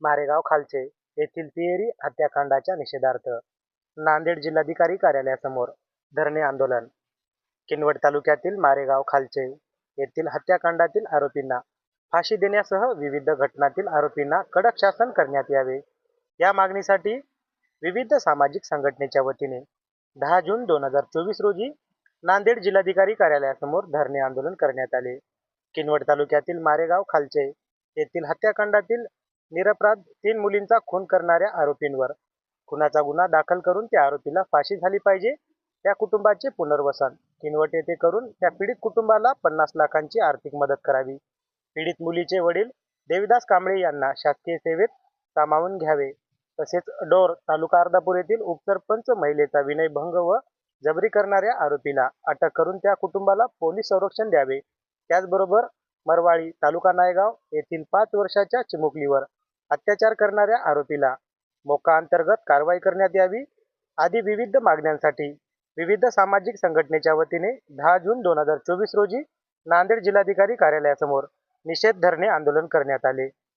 मारेगाव खालचे येथील तिहेरी हत्याकांडाच्या निषेधार्थ नांदेड जिल्हाधिकारी कार्यालयासमोर धरणे आंदोलन. किनवट तालुक्यातील मारेगाव खालचे येथील हत्याकांडातील आरोपींना फाशी देण्यासह विविध घटनातील आरोपींना कडक शासन करण्यात यावे. या मागणीसाठी विविध सामाजिक संघटनेच्या वतीने दहा जून दोन हजार चोवीस रोजी नांदेड जिल्हाधिकारी कार्यालयासमोर धरणे आंदोलन करण्यात आले. किनवट तालुक्यातील मारेगाव खालचे येथील हत्याकांडातील निरपराध तीन मुलींचा खून करणाऱ्या आरोपींवर. खुनाचा गुन्हा दाखल करून त्या आरोपीला फाशी झाली पाहिजे त्या कुटुंबाचे पुनर्वसन. किनवट येथे करून त्या पीडित कुटुंबाला पन्नास लाखांची आर्थिक मदत करावी. पीडित मुलीचे वडील देविदास कांबळे यांना शासकीय सेवेत सामावून घ्यावे. तसेच डोर तालुका अर्धापूर येथील उपसरपंच महिलेचा विनयभंग व जबरी करणाऱ्या आरोपीला अटक करून त्या कुटुंबाला पोलीस संरक्षण द्यावे. त्याचबरोबर मरवाळी तालुका नायगाव येथील पाच वर्षाच्या चिमुकलीवर अत्याचार करणाऱ्या आरोपीला मोका अंतर्गत कारवाई करण्यात यावी आदी विविध मागण्यांसाठी विविध सामाजिक संघटनेच्या वतीने दहा जून दोन हजार चोवीस रोजी नांदेड जिल्हाधिकारी कार्यालयासमोर निषेध धरणे आंदोलन करण्यात आले.